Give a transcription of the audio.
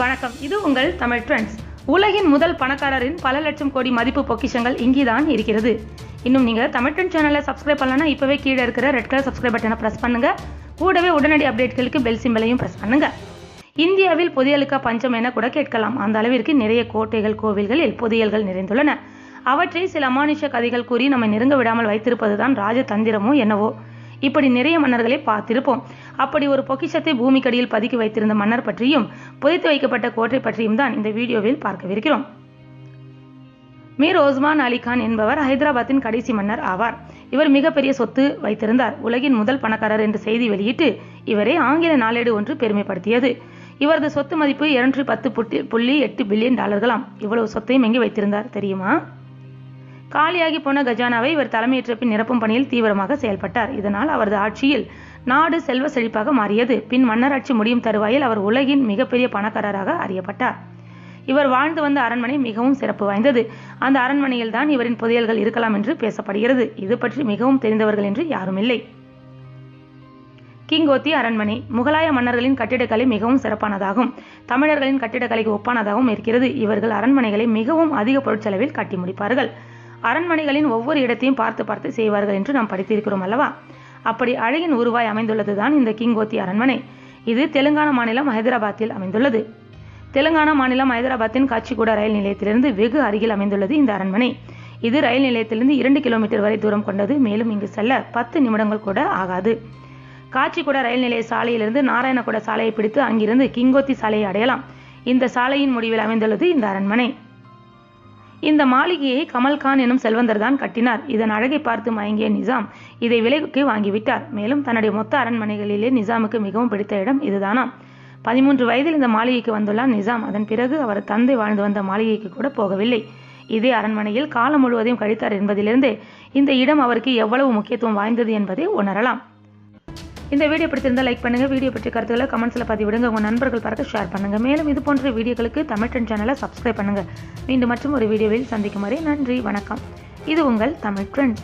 வணக்கம். இது உங்கள் தமிழ் ட்ரெண்ட்ஸ் உலகின் முதல் பணக்காரரின் பல லட்சம் கோடி மதிப்பு பொக்கிஷங்கள் இங்கேதான் இருக்கிறது. இன்னும் நீங்கள் தமிழ் ட்ரெண்ட் சேனலை சப்ஸ்கிரைப் பண்ணலன்னா இப்போவே கீழே இருக்கிற ரெட் கலர் சப்ஸ்கிரைப் பட்டனை பிரஸ் பண்ணுங்கள் கூடவே உடனடி அப்டேட்களுக்கு பெல் சிம்பலையும் ப்ரெஸ் பண்ணுங்கள் இந்தியாவில் புதையலுக்கா பஞ்சம் என கூட கேட்கலாம். அந்த அளவிற்கு நிறைய கோட்டைகள் கோவில்களில் புதையல்கள் நிறைந்துள்ளன. அவற்றை சில அமானுஷ கதைகள் கூறி நம்மை நெருங்க விடாமல் வைத்திருப்பதுதான் ராஜதந்திரமோ என்னவோ. இப்படி நிறைய மன்னர்களை பார்த்திருப்போம். அப்படி ஒரு பொக்கிஷத்தை பூமிக்கடியில் பதுக்கி வைத்திருந்த மன்னர் பற்றியும் புதைத்து வைக்கப்பட்ட கோட்டை பற்றியும் தான் இந்த வீடியோவில் பார்க்கவிருக்கிறோம். மீர் ஓஸ்மான் அலி கான் என்பவர் ஹைதராபாத்தின் கடைசி மன்னர் ஆவார். இவர் மிகப்பெரிய சொத்து வைத்திருந்தார். உலகின் முதல் பணக்காரர் என்று செய்தி வெளியிட்டு இவரை ஆங்கில நாளேடு ஒன்று பெருமைப்படுத்தியது. இவரது சொத்து மதிப்பு இருநூற்றி பத்து புள்ளி எட்டு பில்லியன் டாலர்களாம். இவ்வளவு சொத்தையும் எங்கே வைத்திருந்தார் தெரியுமா? காலியாகி போன கஜானாவை இவர் தலைமையேற்ற பின் நிரப்பும் பணியில் தீவிரமாக செயல்பட்டார். இதனால் அவரது ஆட்சியில் நாடு செல்வ செழிப்பாக மாறியது. பின் மன்னராட்சி முடியும் தருவாயில் அவர் உலகின் மிகப்பெரிய பணக்காரராக அறியப்பட்டார். இவர் வாழ்ந்து வந்த அரண்மனை மிகவும் சிறப்பு வாய்ந்தது. அந்த அரண்மனையில் தான் இவரின் புதையல்கள் இருக்கலாம் என்று பேசப்படுகிறது. இது பற்றி மிகவும் தெரிந்தவர்கள் என்று யாரும் இல்லை. கிங்கோத்தி அரண்மனை முகலாய மன்னர்களின் கட்டிடக்கலை மிகவும் சிறப்பானதாகும். தமிழர்களின் கட்டிடக்கலைக்கு ஒப்பானதாகவும் இருக்கிறது. இவர்கள் அரண்மனைகளை மிகவும் அதிக பொருட்செலவில் கட்டி முடிப்பார்கள். அரண்மனைகளின் ஒவ்வொரு இடத்தையும் பார்த்து பார்த்து செய்வார்கள் என்று நாம் படித்திருக்கிறோம் அல்லவா? அப்படி அழகின் உருவாய் அமைந்துள்ளதுதான் இந்த கிங்கோத்தி அரண்மனை. இது தெலுங்கானா மாநிலம் ஹைதராபாத்தில் அமைந்துள்ளது. தெலுங்கானா மாநிலம் ஹைதராபாத்தின் காச்சிகூடா ரயில் நிலையத்திலிருந்து வெகு அருகில் அமைந்துள்ளது இந்த அரண்மனை. இது ரயில் நிலையத்திலிருந்து இரண்டு கிலோமீட்டர் வரை தூரம் கொண்டது. மேலும் இங்கு செல்ல பத்து நிமிடங்கள் கூட ஆகாது. காச்சிகுடா ரயில் நிலைய சாலையிலிருந்து நாராயணகுடா சாலையை பிடித்து அங்கிருந்து கிங்கோத்தி சாலையை அடையலாம். இந்த சாலையின் முடிவில் அமைந்துள்ளது இந்த அரண்மனை. இந்த மாளிகையை கமல்கான் எனும் செல்வந்தர் தான் கட்டினார். இதன் அழகை பார்த்து மயங்கிய நிசாம் இதை விலைக்கு வாங்கிவிட்டார். மேலும் தன்னுடைய மொத்த அரண்மனைகளிலே நிசாமுக்கு மிகவும் பிடித்த இடம் இதுதானாம். பதிமூன்று வயதில் இந்த மாளிகைக்கு வந்துள்ளார் நிசாம். அதன் பிறகு அவர் தந்தை வாழ்ந்து வந்த மாளிகைக்கு கூட போகவில்லை. இதே அரண்மனையில் காலம் முழுவதையும் கழித்தார் என்பதிலிருந்து இந்த இடம் அவருக்கு எவ்வளவு முக்கியத்துவம் வாய்ந்தது என்பதை உணரலாம். இந்த வீடியோ பிடிச்சிருந்தால் லைக் பண்ணுங்க. வீடியோ பற்றி கருத்துக்களை கமெண்ட்ஸில் பதிவிடுங்க. உங்கள் நண்பர்கள் பார்க்க ஷேர் பண்ணுங்க. மேலும் இது போன்ற வீடியோக்களுக்கு தமிழ் ட்ரெண்ட் சேனலை சப்ஸ்கிரைப் பண்ணுங்கள் மீண்டும் மற்றும் ஒரு வீடியோவில் சந்திக்கும் வரை நன்றி வணக்கம். இது உங்கள் தமிழ் ட்ரெண்ட்